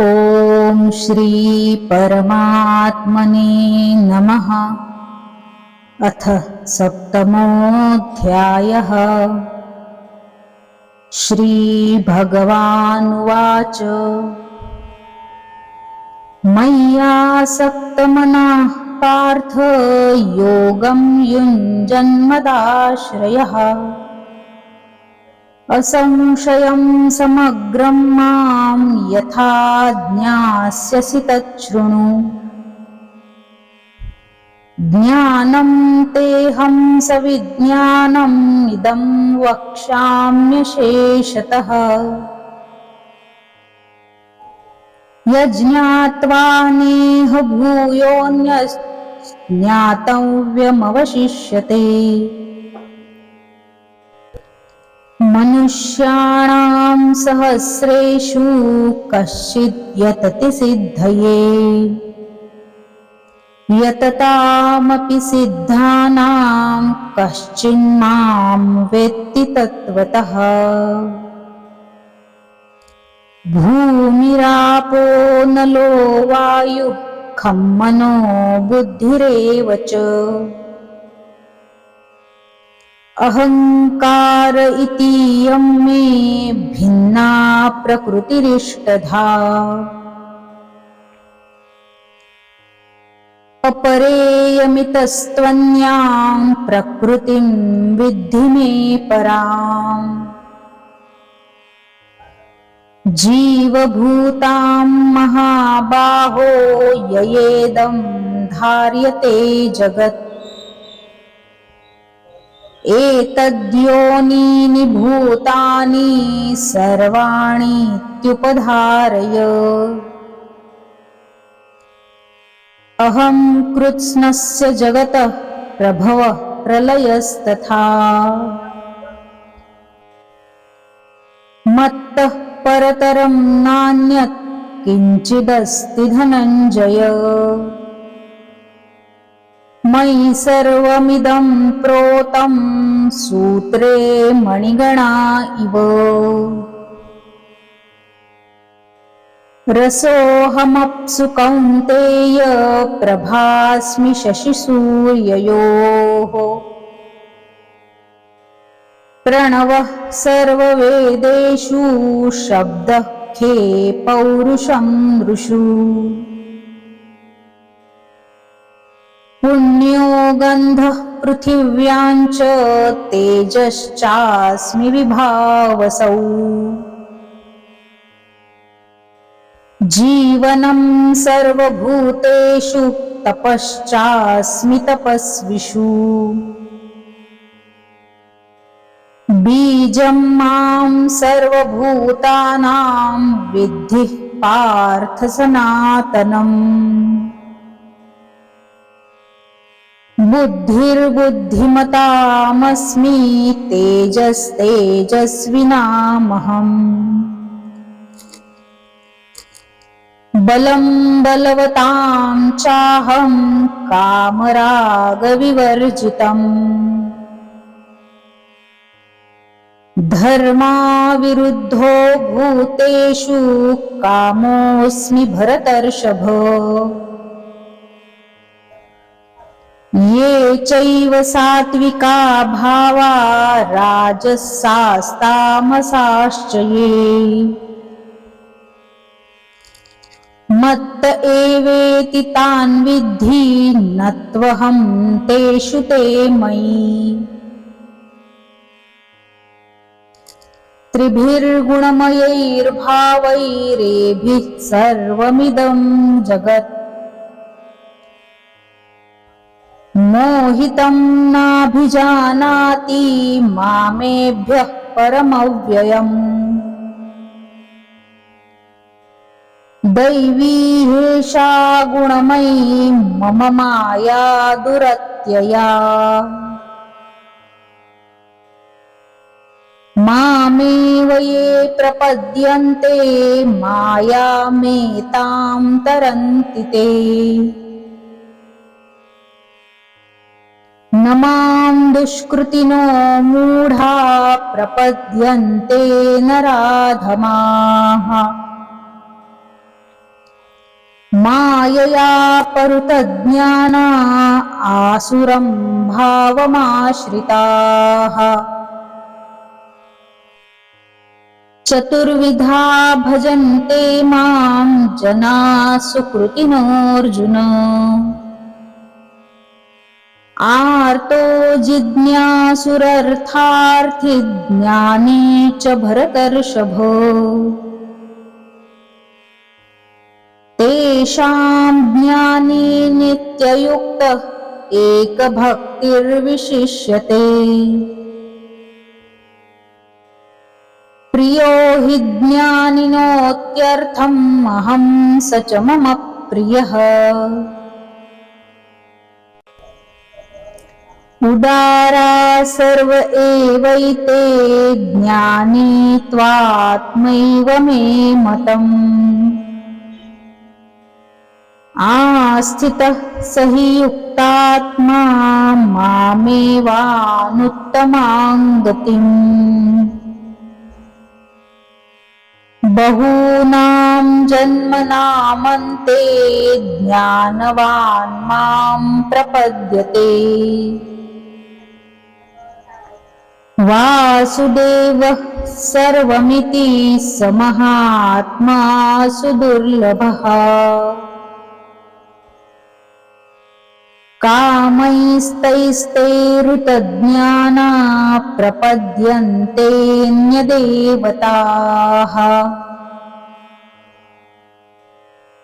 ॐ श्रीपरमात्मने नमः। अथ सप्तमोऽध्यायः। श्रीभगवानुवाच मय्यासक्तमनः पार्थ योगं युञ्जन्मदाश्रयः असंशयं समग्रं मां यथा ज्ञास्यसि तच्छृणु। ज्ञानं तेऽहं सविज्ञानम् इदं वक्ष्याम्यशेषतः। यज्ञात्वा नेह भूयोऽन्यज्ञातव्यमवशिष्यते मनुष्याणां सहस्रेषु कश्चिद् यतति सिद्धये। यततामपि सिद्धानां कश्चिन्मां वेत्ति तत्त्वतः। भूमिरापो नलो वायुः खं मनो बुद्धिरेव च अहङ्कार इतीयं मे भिन्ना प्रकृतिरिष्टधा। अपरेयमितस्त्वन्यां प्रकृतिं विद्धि मे पराम्। जीवभूतां महाबाहो ययेदं धार्यते जगत् एतद्योनीनि भूतानि सर्वाणीत्युपधारय अहं कृत्स्नस्य जगतः प्रभवः प्रलयस्तथा। मत्तः परतरं नान्यत् किञ्चिदस्ति धनञ्जय मयि सर्वमिदं प्रोतं सूत्रे मणिगणा इव। रसोऽहमप्सु कौन्तेय प्रभास्मि शशिसूर्ययोः। प्रणवः सर्ववेदेषु शब्दः खे पौरुषं नृषु पुण्यो गन्धः पृथिव्यां च तेजश्चास्मि विभावसौ। जीवनं सर्वभूतेषु तपश्चास्मि तपस्विषु। बीजं मां सर्वभूतानां विद्धिः पार्थ सनातनम् बुद्धिर्बुद्धिमतामस्मि तेजस्तेजस्विनामहम्। बलं बलवतां चाहं कामरागविवर्जितम्। धर्माविरुद्धो भूतेषु कामोऽस्मि भरतर्षभ ये चैव सात्विका भावा राजसास्तामसाश्च ये। मत्त एवेति तान् विद्धि न तेषु ते मयि। त्रिभिर्गुणमयैर्भावैरेभिः सर्वमिदं जगत्। मोहितं नाभिजानाति मामेभ्यः परमव्ययम्। दैवी हेषा गुणमयी मम माया दुरत्यया। मामेव ये प्रपद्यन्ते मायामेतां तरन्ति ते मां दुष्कृतिनो मूढा प्रपद्यन्ते नराधमाः। मायया परुतज्ञाना आसुरं भावमाश्रिताः। चतुर्विधा भजन्ते मां जना सुकृतिनोऽर्जुन आर्तो जिज्ञासुरर्थार्थि ज्ञानी च भरतर्षभो। तेषां ज्ञानी नित्ययुक्त एकभक्तिर्विशिष्यते। प्रियो हि ज्ञानिनोत्यर्थम् अहं स च मम प्रियः उदारा सर्व एवैते ज्ञानी त्वात्मैव मे मतम्। आस्थितः स हि युक्तात्मा मामेवानुत्तमां गतिम् बहूनां जन्मनामन्ते ज्ञानवान् मां प्रपद्यते वासुदेवः सर्वमिति स महात्मा सुदुर्लभः कामैस्तैस्तैरुतज्ञाना प्रपद्यन्तेऽन्यदेवताः।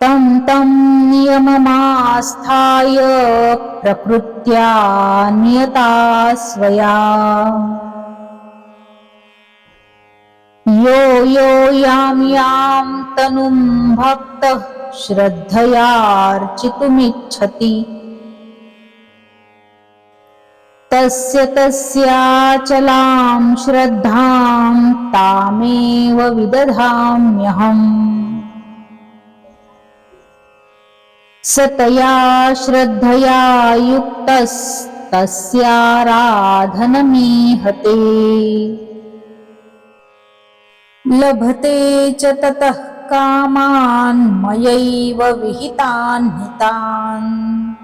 तं तं नियममास्थाय प्रकृत्या नियता स्वया यो यो यां यां तनुं भक्तः श्रद्धयार्चितुमिच्छति। तस्य तस्याचलां श्रद्धां तामेव विदधाम्यहम्। स तया श्रद्धया युक्तस्तस्याराधनमीहते लभते च ततः कामान् मयैव विहितान् हितान्।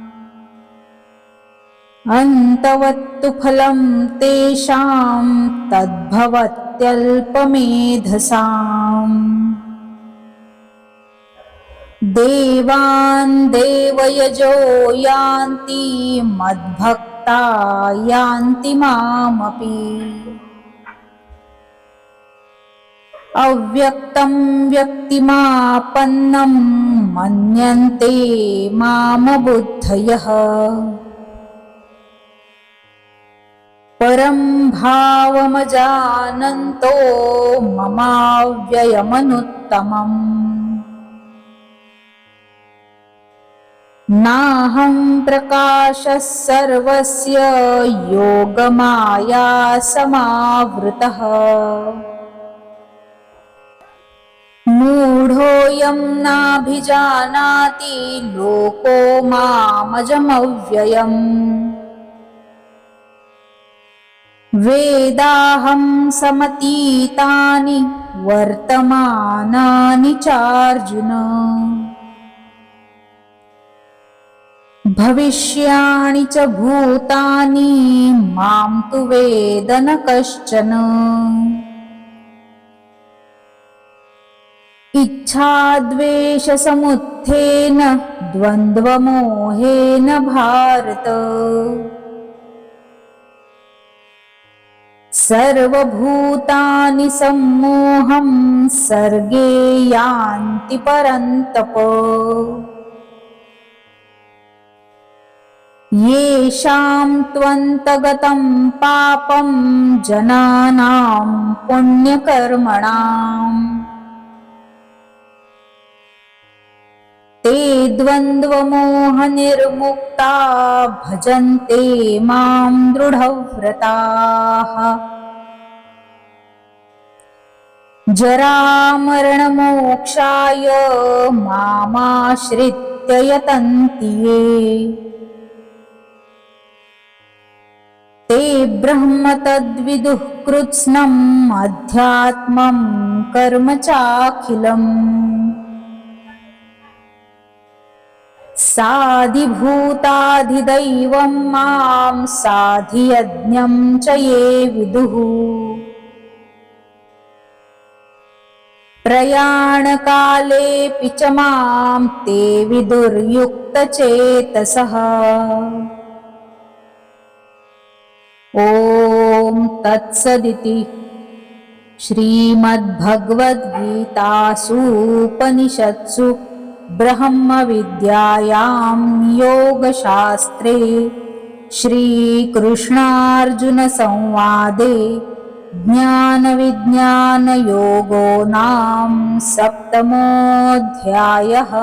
अन्तवत्तु फलं तेषां तद्भवत्यल्पमेधसाम्। देवान् देवयजो यान्ति मद्भक्ता यान्ति मामपि अव्यक्तं व्यक्तिमापन्नं मन्यन्ते मामबुद्धयः। परं भावमजानन्तो ममाव्ययमनुत्तमम्। नाहं प्रकाशः सर्वस्य योगमाया समावृतः मूढोऽयं नाभिजानाति लोको मामजमव्ययम्। वेदाहं समतीतानि वर्तमानानि चार्जुन। भविष्याणि च भूतानि मां तु वेद न कश्चन इच्छाद्वेषसमुत्थेन द्वन्द्वमोहेन भारत। सर्वभूतानि सम्मोहं सर्गे यान्ति परन्तप। येषां त्वन्तगतं पापं जनानां पुण्यकर्मणाम् ते द्वन्द्वमोहनिर्मुक्ता भजन्ते मां दृढव्रताः। जरामरणमोक्षाय मामाश्रित्य यतन्ति ये। ते ब्रह्म तद्विदुः कृत्स्नम् अध्यात्मं कर्म चाखिलम् साधिभूताधिदैवं मां साधियज्ञं च ये विदुः। प्रयाणकालेऽपि च मां ते विदुर्युक्तचेतसः। ॐ तत्सदिति श्रीमद्भगवद्गीतासूपनिषत्सु ब्रह्मविद्यायां योगशास्त्रे श्रीकृष्णार्जुनसंवादे ज्ञानविज्ञानयोगो नाम सप्तमोऽध्यायः